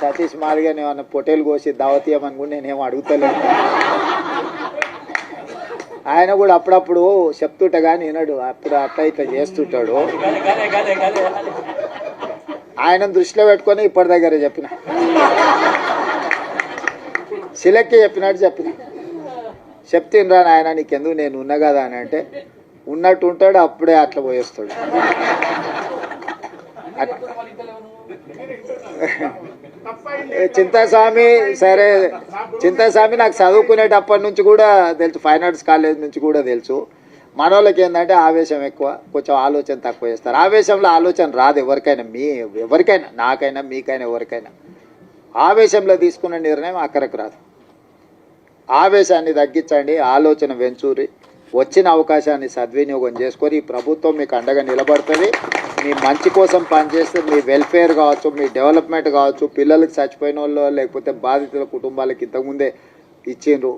సతీష్ మాదిగా ఏమన్నా పొటేలు కోసి దావతీయమని కూడా నేనేం అడుగుతలేను ఆయన కూడా అప్పుడప్పుడు చెప్తుంట కానీ వినడు. అప్పుడు అట్లా ఇట్లా చేస్తుంటాడు. ఆయన దృష్టిలో పెట్టుకొని ఇప్పటి దగ్గర చెప్పిన. సిలెక్కి చెప్పినట్టు చెప్పిన. చెప్తినరా నాయన నీకెందుకు నేను ఉన్నా కదా అని అంటే ఉన్నట్టు ఉంటాడు అప్పుడే అట్లా పోయేస్తాడు. చింతాస్వామి సరే చింతాస్వామి నాకు చదువుకునేటప్పటి నుంచి కూడా తెలుసు ఫైన్ ఆర్ట్స్ కాలేజ్ నుంచి కూడా తెలుసు. మన వాళ్ళకి ఏంటంటే ఆవేశం ఎక్కువ కొంచెం ఆలోచన తక్కువ చేస్తారు. ఆవేశంలో ఆలోచన రాదు ఎవరికైనా మీ ఎవరికైనా నాకైనా మీకైనా ఎవరికైనా. ఆవేశంలో తీసుకున్న నిర్ణయం అక్కడికి రాదు. ఆవేశాన్ని తగ్గించండి ఆలోచన వెంచూరి. వచ్చిన అవకాశాన్ని సద్వినియోగం చేసుకొని ఈ ప్రభుత్వం మీకు అండగా నిలబడుతుంది. మీ మంచి కోసం పనిచేస్తే మీ వెల్ఫేర్ కావచ్చు మీ డెవలప్మెంట్ కావచ్చు పిల్లలకి చచ్చిపోయిన వాళ్ళు లేకపోతే బాధితుల కుటుంబాలకి ఇంతకుముందే ఇచ్చిండ్రు.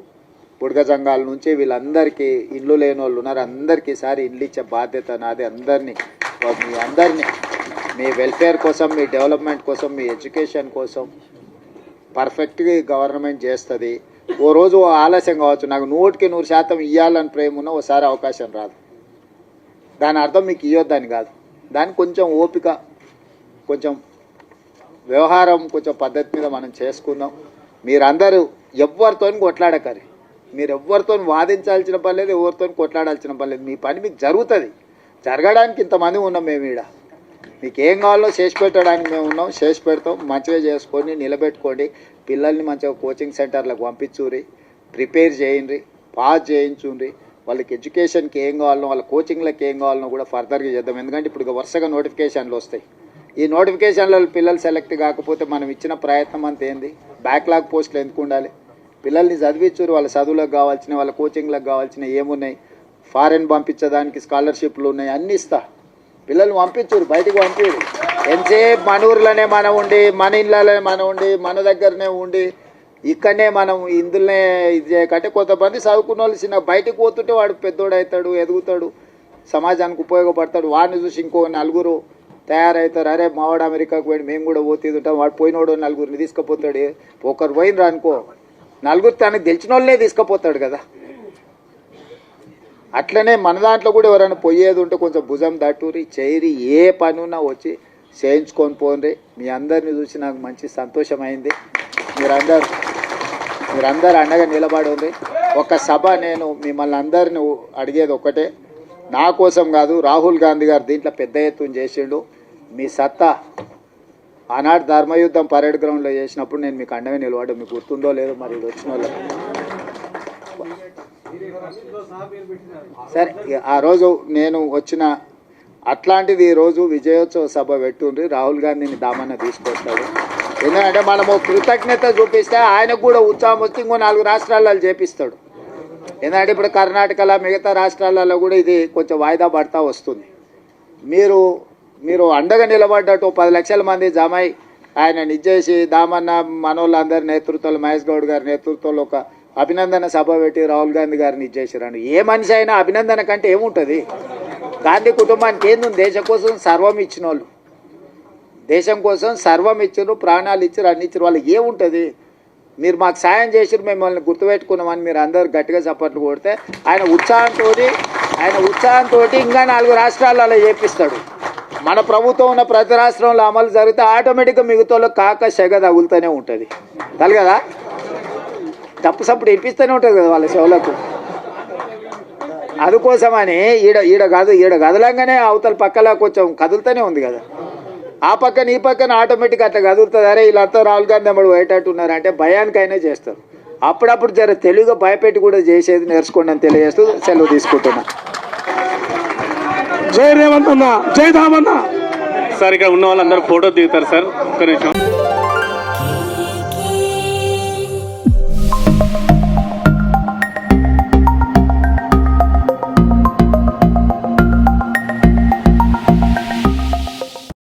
బుడగ సంఘాల నుంచి వీళ్ళందరికీ ఇల్లు లేని వాళ్ళు ఉన్నారు. అందరికీ ఈసారి ఇల్లు ఇచ్చే బాధ్యత నాది. అందరినీ మీ అందరినీ మీ వెల్ఫేర్ కోసం మీ డెవలప్మెంట్ కోసం మీ ఎడ్యుకేషన్ కోసం పర్ఫెక్ట్గా గవర్నమెంట్ చేస్తుంది. ఓ రోజు ఆలస్యం కావచ్చు. నాకు నూటికి నూరు శాతం ఇవ్వాలని ప్రేమ ఉన్న ఓసారి అవకాశం రాదు. దాని అర్థం మీకు ఇవ్వద్దని కాదు. దాన్ని కొంచెం ఓపిక కొంచెం వ్యవహారం కొంచెం పద్ధతి మీద మనం చేసుకుందాం. మీరందరూ ఎవరితో కొట్లాడకరి మీరు ఎవరితో వాదించాల్సిన పని లేదు ఎవరితో కొట్లాడాల్సిన పని లేదు. మీ పని మీకు జరుగుతుంది. జరగడానికి ఇంతమంది ఉన్నాం మేము ఈడ. మీకు ఏం కావాలో చేసి పెట్టడానికి మేము ఉన్నాం. చేసి పెడతాం. మంచిగా చేసుకొని నిలబెట్టుకోండి. పిల్లల్ని మంచిగా కోచింగ్ సెంటర్లకు పంపించుర్రి ప్రిపేర్ చేయండి పాస్ చేయించుండ్రి. వాళ్ళకి ఎడ్యుకేషన్కి ఏం కావాలనో వాళ్ళ కోచింగ్లకు ఏం కావాలనో కూడా ఫర్దర్గా చేద్దాం. ఎందుకంటే ఇప్పుడు వరుసగా నోటిఫికేషన్లు వస్తాయి. ఈ నోటిఫికేషన్లో పిల్లలు సెలెక్ట్ కాకపోతే మనం ఇచ్చిన ప్రయత్నం అంత ఏంది? బ్యాక్లాగ్ పోస్టులు ఎందుకు ఉండాలి? పిల్లల్ని చదివించురు వాళ్ళ చదువులకు కావాల్సిన వాళ్ళ కోచింగ్లకు కావాల్సిన ఏమున్నాయి? ఫారెన్ పంపించడానికి స్కాలర్షిప్లు ఉన్నాయి అన్నీ ఇస్తా. పిల్లల్ని పంపించురు బయటకు పంపించరు ఎంతసేపు మన ఊర్లోనే మనం ఉండి మన ఇళ్ళలోనే మనం ఉండి మన దగ్గరనే ఉండి ఇక్కడనే మనం ఇందులోనే ఇది చేయకంటే కొంతమంది చదువుకున్న వాళ్ళు చిన్న బయటికి పోతుంటే వాడు పెద్దోడు అవుతాడు ఎదుగుతాడు సమాజానికి ఉపయోగపడతాడు. వాడిని చూసి ఇంకో నలుగురు తయారవుతారు. అరే మావాడు అమెరికాకు పోయి మేము కూడా పోతే ఉంటాం వాడు పోయినోడు నలుగురిని తీసుకుపోతాడు. ఒకరు పోయినరు అనుకో నలుగురు తనకు తెలిసిన వాళ్ళే తీసుకుపోతాడు కదా. అట్లనే మన దాంట్లో కూడా ఎవరైనా పోయేది ఉంటే కొంచెం భుజం దట్టూరి చేరి ఏ పనున్నా వచ్చి చేయించుకొని పోండి. మీ అందరిని చూసి నాకు మంచి సంతోషమైంది. మీరందరూ మీరందరూ అండగా నిలబడి ఉంది ఒక సభ నేను మిమ్మల్ని అందరిని అడిగేది ఒకటే నా కోసం కాదు రాహుల్ గాంధీ గారు దీంట్లో పెద్ద ఎత్తున చేసిండు. మీ సత్తా ఆనాడు ధర్మయుద్ధం పరేడ్ గ్రౌండ్లో చేసినప్పుడు నేను మీకు అండగా నిలబడ్డా. మీకు గుర్తుందో లేదో మరి ఇది వచ్చిన సరే ఆ రోజు నేను వచ్చిన అట్లాంటిది ఈరోజు రోజు విజయోత్సవ సభ పెట్టుండ్రి. రాహుల్ గాంధీని దామన్న తీసుకొస్తాడు. ఎందుకంటే మనము కృతజ్ఞత చూపిస్తే ఆయనకు కూడా ఉత్సాహం వచ్చి ఇంకో నాలుగు రాష్ట్రాలలో చేపిస్తాడు. ఎందుకంటే ఇప్పుడు కర్ణాటకలో మిగతా రాష్ట్రాలలో కూడా ఇది కొంచెం వాయిదా పడతా వస్తుంది. మీరు మీరు అండగా నిలబడ్డట్టు పది లక్షల మంది జమై ఆయన నిజేసి దామన్న మనోళ్ళందరి నేతృత్వంలో మహేష్ గౌడ్ గారి నేతృత్వంలో ఒక అభినందన సభ పెట్టి రాహుల్ గాంధీ గారిని ఇచ్చేసారండి ఏ మనిషి అయినా అభినందన కంటే ఏముంటుంది? గాంధీ కుటుంబానికి ఏంది దేశం కోసం సర్వం ఇచ్చిన వాళ్ళు దేశం కోసం సర్వం ఇచ్చారు ప్రాణాలు ఇచ్చారు అన్ని ఇచ్చారు వాళ్ళకి ఏముంటుంది? మీరు మాకు సాయం చేసిరు మిమ్మల్ని గుర్తుపెట్టుకున్నామని మీరు అందరు గట్టిగా చప్పట్లు కొడితే ఆయన ఉత్సాహంతో ఆయన ఉత్సాహంతో ఇంకా నాలుగు రాష్ట్రాలలో చేపిస్తాడు. మన ప్రభుత్వం ఉన్న ప్రతి రాష్ట్రంలో అమలు జరిగితే ఆటోమేటిక్గా మిగతాలో కాక సెగ తగులుతూనే ఉంటుంది. తలగదా? తప్పు సప్పుడు ఇప్పిస్తూనే ఉంటుంది కదా వాళ్ళ చెవులకు. అందుకోసమని ఈడ ఈడ కాదు ఈడ కదలంగానే అవతల పక్కల కొంచెం కదులుతూనే ఉంది కదా. ఆ పక్కన ఈ పక్కన ఆటోమేటిక్ అట్లా కదులుతుంది. అరే వీళ్ళంతా రాహుల్ గాంధీ అమ్మడు పోయేటట్టున్నారు. అంటే భయానికైనా చేస్తారు. అప్పుడప్పుడు జర తెలుగుగా భయపెట్టి కూడా చేసేది నేర్చుకోండి అని తెలియజేస్తూ సెలవు తీసుకుంటున్నా. జై రేవంత్ అన్న జై సార్ ఇక్కడ ఉన్న వాళ్ళందరూ ఫోటో దిగుతారు సార్. ఒక్క నిమిషం.